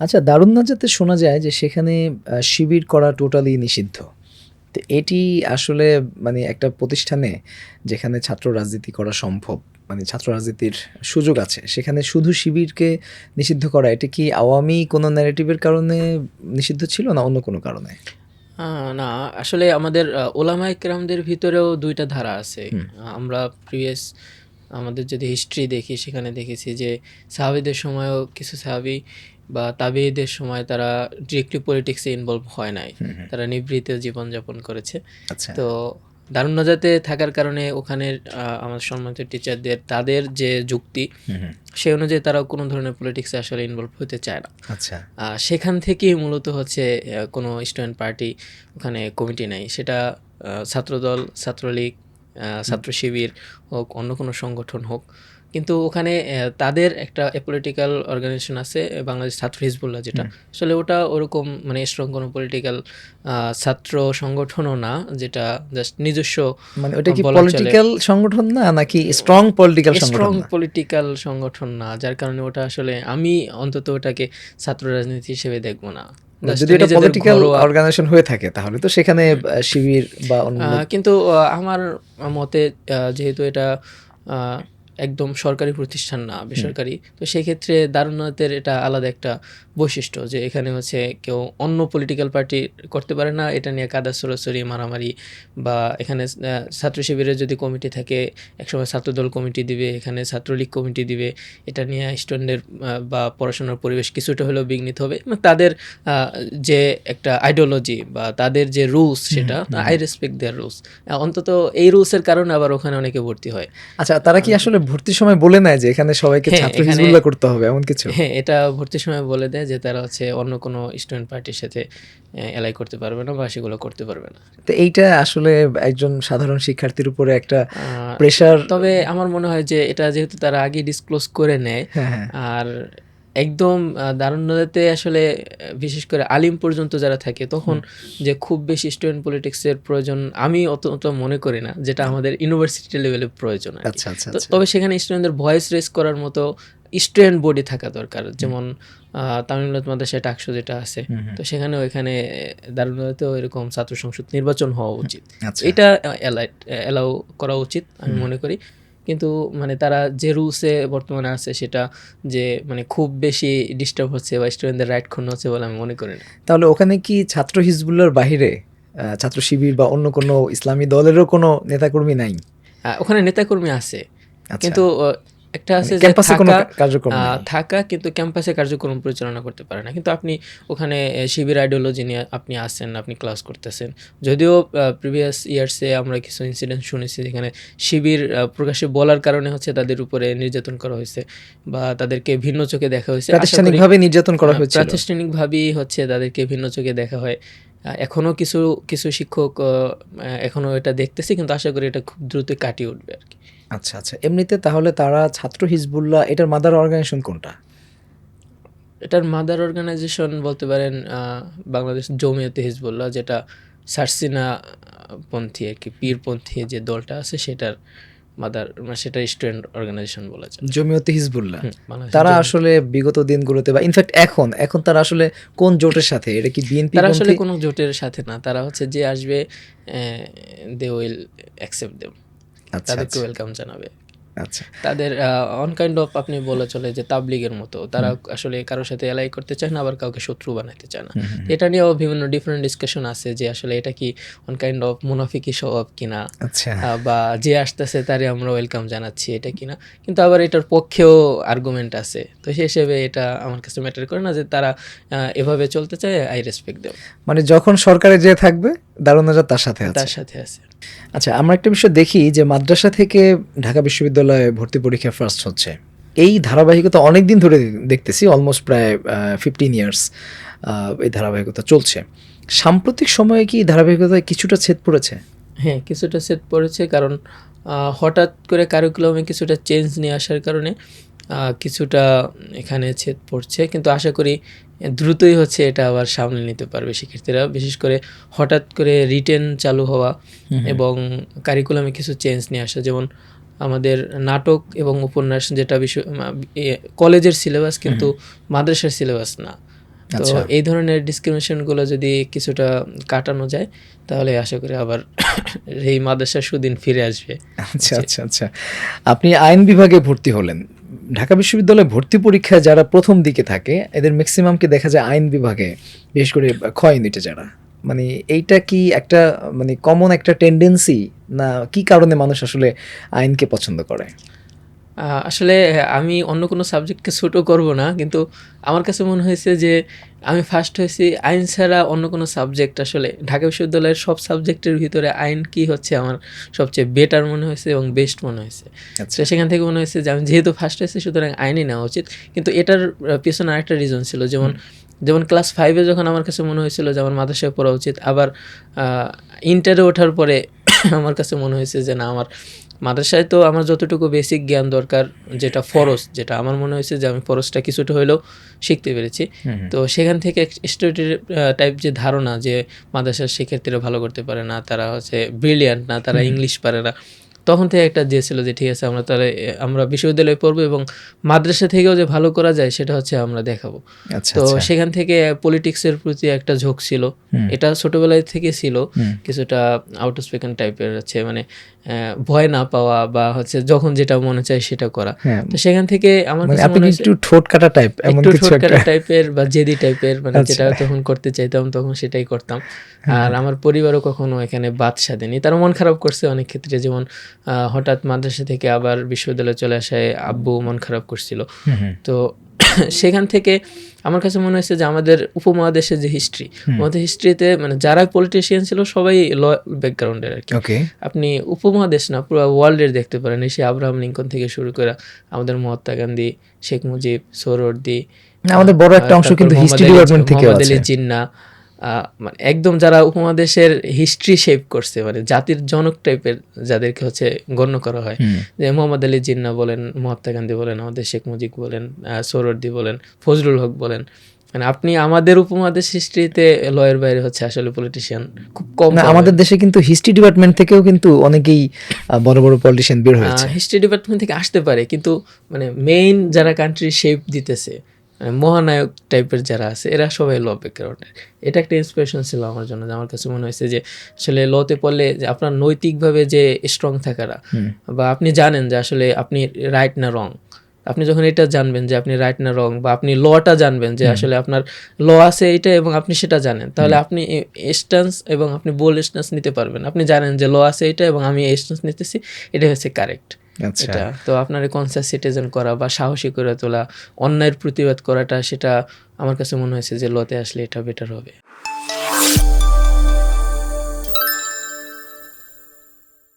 আচ্ছা দারুণ নাজাতে শোনা যায় যে সেখানে শিবির করা টোটালি নিষিদ্ধ। তো এটি আসলে মানে একটা প্রতিষ্ঠানে যেখানে ছাত্র রাজনীতি করা সম্ভব মানে ছাত্র রাজনীতির সুযোগ আছে সেখানে শুধু শিবিরকে নিষিদ্ধ করা এটা কি আওয়ামী কোনো ন্যারেটিভের কারণে নিষিদ্ধ ছিল না অন্য কোনো কারণে? না আসলে আমাদের ওলামা ইকরামদের ভিতরেও দুইটা ধারা আছে। আমরা প্রিভিয়াস আমাদের যদি হিস্ট্রি দেখি সেখানে দেখেছি যে সাহাবিদের সময়ও কিছু সাহাবি বা তাবিদের সময় তারা ডিরেক্টলি পলিটিক্সে ইনভলভ হয় নাই। তারা নিবৃত্ত জীবনযাপন করেছে। আচ্ছা। তো দারুণ নাজাতে থাকার কারণে ওখানের আহ, আমার সম্মানিত টিচারদের তাদের যে যুক্তি। সেই অনুযায়ী তারাও কোনো ধরনের পলিটিক্সে আসলে ইনভলভ হতে চায় না। আচ্ছা। সেখান থেকেই মূলত হচ্ছে কোনো স্টুডেন্ট পার্টি ওখানে কমিটি নাই। সেটা ছাত্রদল ছাত্রলীগ ছাত্র শিবির হোক অন্য কোনো সংগঠন হোক। কিন্তু ওখানে তাদের একটা পলিটিক্যাল অর্গানাইজেশন আছে বাংলাদেশ ছাত্র হিজবুল্লাহ যেটা। আসলে ওটা ওরকম মানে স্ট্রং কোনো পলিটিক্যাল ছাত্র সংগঠনও না যেটা জাস্ট নিজস্ব মানে ওটা কি পলিটিক্যাল সংগঠন না নাকি স্ট্রং পলিটিক্যাল স্ট্রং পলিটিক্যাল সংগঠন না যার কারণে ওটা আসলে আমি অন্তত ওটাকে ছাত্র রাজনীতি হিসেবে দেখব না। যদি এটা পলিটিক্যাল অর্গানাইজেশন হয়ে থাকে তাহলে তো সেখানে শিবির বা কিন্তু আমার মতে আহ, যেহেতু এটা আহ, একদম সরকারি প্রতিষ্ঠান না বেসরকারি। তো সেক্ষেত্রে দারুণাতের এটা আলাদা একটা বৈশিষ্ট্য যে এখানে হচ্ছে কেউ অন্য পলিটিক্যাল পার্টি করতে পারে না এটা নিয়ে কাদা সরাসরি মারামারি বা এখানে ছাত্র শিবিরের যদি কমিটি থাকে একসময় ছাত্রদল কমিটি দিবে এখানে ছাত্রলীগ কমিটি দিবে এটা নিয়ে স্টুডেন্টের বা পড়াশোনার পরিবেশ কিছুটা হলেও বিঘ্নিত হবে। তাদের যে একটা আইডিওলজি বা তাদের যে রুলস সেটা আই রেসপেক্ট দেয়ার রুলস অন্তত এই রুলসের কারণে আবার ওখানে অনেকে ভর্তি হয়। আচ্ছা তারা কি আসলে ভর্তির সময় বলে নেয় যে এখানে সবাইকে হ্যাঁ, ছাত্র হিজবুল্লাহ করতে হবে এমন কিছু? হ্যাঁ এটা ভর্তির সময় বলে দেয় যে তারা হচ্ছে অন্য কোনো স্টুডেন্ট পার্টির সাথে এলাই করতে পারবে না বা সেগুলো করতে পারবে না। তো এইটা আসলে একজন সাধারণ শিক্ষার্থীর উপরে একটা প্রেসার প্রেশার তবে আমার মনে হয় যে এটা যেহেতু তারা আগে ডিসক্লোজ করে নেয় হ্যাঁ হ্যাঁ। আর একদম দারুণতে আসলে বিশেষ করে আলিম পর্যন্ত যারা থাকে তখন যে খুব বেশি স্টুডেন্ট পলিটিক্সের প্রয়োজন আমি অত মনে করি না যেটা আমাদের ইউনিভার্সিটি লেভেলে প্রয়োজন আচ্ছা আচ্ছা আচ্ছা। তবে সেখানে স্টুডেন্টদের ভয়েস রেস করার মতো স্টুডেন্ট বডি থাকা দরকার। যেমন তামিমুল্লাহ মাদ্রাসায় টাকশো যেটা আছে। তো সেখানে ওইখানে দারুণতেও এরকম ছাত্র সংসদ নির্বাচন হওয়া উচিত। আচ্ছা। এটা অ্যালাউ করা উচিত আমি মনে করি। কিন্তু মানে তারা যে রুলসে বর্তমানে আছে সেটা যে মানে খুব বেশি ডিস্টার্ব হচ্ছে বা স্টুডেন্টদের রাইট ক্ষুণ্ণ হচ্ছে বলে আমি মনে করি না। তাহলে ওখানে কি ছাত্র হিজবুল্লার বাহিরে ছাত্র শিবির বা অন্য কোনো ইসলামী দলেরও কোনো নেতাকর্মী নাই? ওখানে নেতাকর্মী আছে। আচ্ছা। কিন্তু একটা আছে যে ক্যাম্পাসে কোনো কার্যক্রম থাকা কিন্তু ক্যাম্পাসে কার্যক্রম পরিচালনা করতে পারে না। কিন্তু আপনি ওখানে শিবির আইডিওলজি নিয়ে আপনি আসেন আপনি ক্লাস করতেছেন। যদিও প্রিভিয়াস ইয়ার্সে আমরা কিছু ইনসিডেন্ট শুনেছি যেখানে শিবির প্রকাশ্যে বলার কারণে হচ্ছে তাদের উপরে নির্যাতন করা হয়েছে বা তাদেরকে ভিন্ন চোখে দেখা হয়েছে। প্রাতিষ্ঠানিকভাবে নির্যাতন করা হয়েছিল। প্রাতিষ্ঠানিকভাবেই হচ্ছে তাদেরকে ভিন্ন চোখে দেখা হয়। আহ, এখনও কিছু কিছু শিক্ষক আহ, আহ, এখনও এটা দেখতেছি কিন্তু আশা করি এটা খুব দ্রুত কাটিয়ে উঠবে আর কি। আচ্ছা আচ্ছা। এমনিতে তাহলে তারা ছাত্র হিজবুল্লাহ এটার মাদার অর্গানাইজেশন কোনটা? এটার মাদার অর্গানাইজেশন বলতে পারেন বাংলাদেশ জমিয়তে হিজবুল্লাহ যেটা সারসিনা পন্থী আর কি পীরপন্থী যে দলটা আছে সেটার মাদার মানে সেটার স্টুডেন্ট অর্গানাইজেশন বলা যায়। জমিয়তে হিজবুল্লাহ? তারা আসলে বিগত দিনগুলোতে বা ইনফ্যাক্ট এখন এখন তারা আসলে কোন জোটের সাথে? এটা কি বিএনপি তারা আসলে কোনো জোটের সাথে না তারা হচ্ছে যে আসবে দে উইল অ্যাকসেপ্ট দেম তাদেরকে আচ্ছা, ওয়েলকাম জানাবে। আচ্ছা। তাদের অন কাইন্ড অফ আপনি বলে চলে যে তাবলিগের মতো তারা আসলে কারোর সাথে এলাই করতে চায় না আবার কাউকে শত্রু বানাতে চায় না। এটা নিয়েও বিভিন্ন ডিফারেন্ট ডিসকাশন আছে যে আসলে এটা কি অন কাইন্ড অফ মুনাফিকি স্বভাব কিনা আচ্ছা। বা যে আসতেছে তারে আমরা ওয়েলকাম জানাচ্ছি এটা কিনা। কিন্তু আবার এটার পক্ষেও আর্গুমেন্ট আছে। তো সেই হিসেবে এটা আমার কাছে ম্যাটার করে না যে তারা এভাবে চলতে চায় আই রেসপেক্ট দেব মানে যখন সরকারে যে থাকবে দারুণ তার সাথে তার সাথে আছে। আচ্ছা আমরা একটা বিষয় দেখি যে মাদ্রাসা থেকে ঢাকা বিশ্ববিদ্যালয়ে ভর্তি পরীক্ষা ফার্স্ট হচ্ছে। এই ধারাবাহিকতা অনেক দিন ধরে দেখতেছি অলমোস্ট প্রায় ফিফটিন ইয়ার্স এই ধারাবাহিকতা চলছে। সাম্প্রতিক সময়ে কি ধারাবাহিকতায় কিছুটা ছেদ পড়েছে? হ্যাঁ কিছুটা ছেদ পড়েছে কারণ হঠাৎ করে কারিকুলামে কিছুটা চেঞ্জ নিয়ে আসার কারণে কিছুটা এখানে ছেদ পড়ছে। কিন্তু আশা করি দ্রুতই হচ্ছে এটা আবার সামলে নিতে পারবে শিক্ষার্থীরা। বিশেষ করে হঠাৎ করে রিটেন চালু হওয়া এবং কারিকুলামে কিছু চেঞ্জ নিয়ে আসা যেমন আমাদের নাটক এবং উপন্যাস যেটা বিশ্ব কলেজের সিলেবাস কিন্তু মাদ্রাসার সিলেবাস না। তো আচ্ছা। এই ধরনের ডিসক্রিমিনেশনগুলো যদি কিছুটা কাটানো যায় তাহলে আশা করি আবার এই মাদ্রাসা সুদিন ফিরে আসবে। আচ্ছা আচ্ছা আচ্ছা। আপনি আইন বিভাগে ভর্তি হলেন। ঢাকা বিশ্ববিদ্যালয়ে ভর্তি পরীক্ষায় যারা প্রথম দিকে থাকে, এদের ম্যাক্সিমামকে দেখা যায় আইন বিভাগে, বিশেষ করে খ ইউনিটে যারা। মানে এইটা কি একটা মানে কমন একটা টেন্ডেন্সি না কি কারণে মানুষ আসলে আইনকে পছন্দ করে? আসলে আমি অন্য কোনো সাবজেক্টকে ছোটো করব না কিন্তু আমার কাছে মনে হয়েছে যে আমি ফার্স্ট হয়েছি আইন ছাড়া অন্য কোনো সাবজেক্ট আসলে। ঢাকা বিশ্ববিদ্যালয়ের সব সাবজেক্টের ভিতরে আইন কি হচ্ছে আমার সবচেয়ে বেটার মনে হয়েছে এবং বেস্ট মনে হয়েছে। আচ্ছা। তো সেখান থেকে মনে হয়েছে যে আমি যেহেতু ফার্স্ট হয়েছি সুতরাং আইনই নেওয়া উচিত। কিন্তু এটার পিছনে আরেকটা রিজন ছিল যেমন যেমন ক্লাস ফাইভে যখন আমার কাছে মনে হয়েছিল যে আমার মাদ্রাসায় পড়া উচিত আবার ইন্টারে ওঠার পরে আমার কাছে মনে হয়েছে যে না আমার মাদ্রাসায় তো আমার যতটুকু বেসিক জ্ঞান দরকার যেটা ফরস যেটা আমার মনে হয়েছে যে আমি ফরজটা কিছুটা হলেও শিখতে পেরেছি। তো সেখান থেকে টাইপ যে ধারণা যে মাদ্রাসার শিক্ষার্থীরা ভালো করতে পারে না তারা হচ্ছে ব্রিলিয়ান্ট না তারা ইংলিশ পারে না তখন থেকে একটা যে ছিল যে ঠিক আছে আমরা তাহলে আমরা বিশ্ববিদ্যালয়ে পড়ব এবং মাদ্রাসা থেকেও যে ভালো করা যায় সেটা হচ্ছে আমরা দেখাবো। আচ্ছা তো আচ্ছা। সেখান থেকে পলিটিক্সের প্রতি একটা ঝোঁক ছিল। এটা ছোটবেলায় থেকে ছিল। কিছুটা আউট স্পোকেন টাইপের আছে মানে ভয় না পাওয়া বা হচ্ছে যখন যেটা মনে চায় সেটা করা। হ্যাঁ। তো সেখান থেকে আমার মানে আপনি একটু ঠোঁট কাটা টাইপ এমন একটু কিছু একটা? ঠোঁটকাটা টাইপের বা জেদি টাইপের মানে আচ্ছা। যেটা তখন করতে চাইতাম তখন সেটাই করতাম। হ্যাঁ। আর আমার পরিবারও কখনো এখানে বাদ সাধেনি। তারা মন খারাপ করছে অনেক ক্ষেত্রে যেমন হঠাৎ মাদ্রাসা থেকে আবার বিশ্ববিদ্যালয়ে চলে আসায় আব্বু মন খারাপ করছিল। তো সেখান থেকে আমার কাছে মনে হয়েছে যে আমাদের উপমহাদেশের যে হিস্ট্রি আমাদের হিস্ট্রিতে মানে যারা পলিটিশিয়ান ছিল সবাই ল ব্যাকগ্রাউন্ডের আর কি আপনি উপমহাদেশ না পুরো ওয়ার্ল্ডের দেখতে পারেন। এই সে আব্রাহাম লিঙ্কন থেকে শুরু করে আমাদের মহাত্মা গান্ধী শেখ মুজিব সোহরওয়ার্দী আমাদের বড় একটা অংশ কিন্তু হিস্ট্রি ডিপার্টমেন্ট থেকে আছে। জিন্না মানে একদম যারা উপমহাদেশের হিস্ট্রি শেপ করছে মানে জাতির জনক টাইপের যাদেরকে হচ্ছে গণ্য করা হয়। যে মোহাম্মদ আলী জিন্না বলেন মহাত্মা গান্ধী বলেন আমাদের শেখ মুজিব বলেন সোহরাওয়ার্দী বলেন ফজলুল হক বলেন। মানে আপনি আমাদের উপমহাদেশ হিস্ট্রিতে লয়ের বাইরে হচ্ছে আসলে পলিটিশিয়ান খুব কম আমাদের দেশে কিন্তু হিস্ট্রি ডিপার্টমেন্ট থেকেও কিন্তু অনেকেই বড় বড় পলিটিশিয়ান বের হয়েছে। হিস্ট্রি ডিপার্টমেন্ট থেকে আসতে পারে কিন্তু মানে মেইন যারা কান্ট্রি শেপ দিতেছে মহানায়ক টাইপের যারা আছে এরা সবাই ল ব্যাকগ্রাউন্ডের এটা একটা ইন্সপিরেশন ছিল আমার জন্য যে আমার কাছে মনে হয়েছে যে আসলে লতে পড়লে যে আপনার নৈতিকভাবে যে স্ট্রং হুম। বা আপনি জানেন যে আসলে আপনি রাইট না রং আপনি যখন এটা জানবেন যে আপনি রাইট না রং বা আপনি লটা জানবেন যে আসলে আপনার ল আছে এটা এবং আপনি সেটা জানেন তাহলে আপনি স্ট্যান্স এবং আপনি বোল স্ট্যান্স নিতে পারবেন। আপনি জানেন যে ল আছে এটা এবং আমি স্ট্যান্স নিতেছি এটা হচ্ছে কারেক্ট এটা। তো আপনার কনসাস সিটিজেন করা বা সাহসী করে তোলা অন্যায়ের প্রতিবাদ করাটা, সেটা আমার কাছে মনে হয়েছে যে, লতে আসলে এটা বেটার হবে।